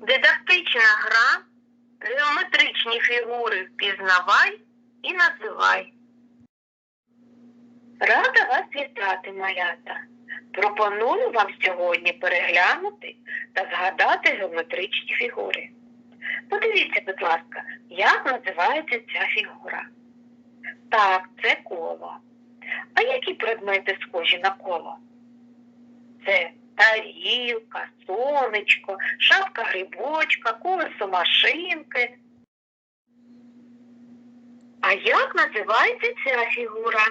Дидактична гра, геометричні фігури впізнавай і називай. Рада вас вітати, малята. Пропоную вам сьогодні переглянути та згадати геометричні фігури. Подивіться, будь ласка, як називається ця фігура. Так, це коло. А які предмети схожі на коло? Це тарілка, сонечко, шапка грибочка, колесо машинки. А як називається ця фігура?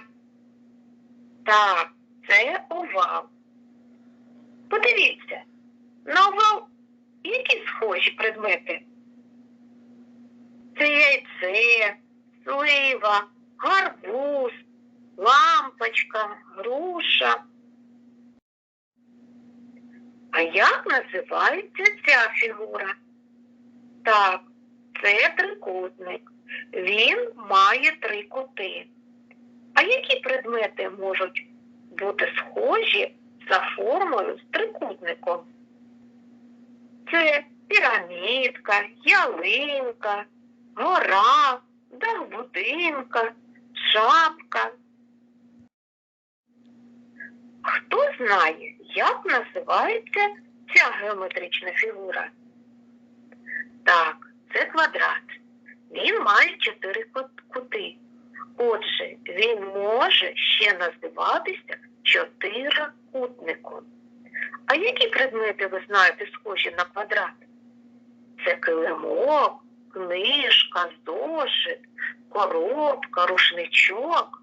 Так, це овал. Подивіться, на овал які схожі предмети? Це яйце, слива, гарбуз, лампочка, груша. А як називається ця фігура? Так, це трикутник. Він має три кути. А які предмети можуть бути схожі за формою з трикутником? Це пірамідка, ялинка, гора, дах будинка, шапка. Знає, як називається ця геометрична фігура? Так, це квадрат. Він має чотири кути. Отже, він може ще називатися чотирикутником. А які предмети ви знаєте схожі на квадрат? Це килимок, книжка, зошит, коробка, рушничок.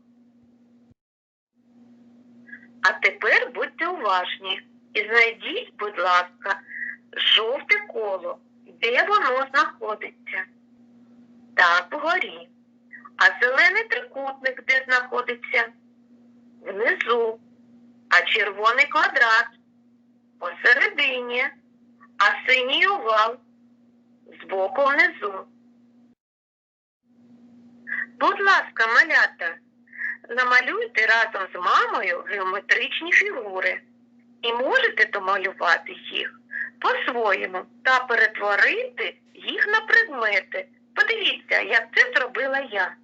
А тепер будьте уважні і знайдіть, будь ласка, жовте коло, де воно знаходиться. Так, вгорі. А зелений трикутник де знаходиться? Внизу. А червоний квадрат посередині, а синій овал збоку внизу. Будь ласка, малята, намалюйте разом з мамою геометричні фігури і можете домалювати їх по-своєму та перетворити їх на предмети. Подивіться, як це зробила я.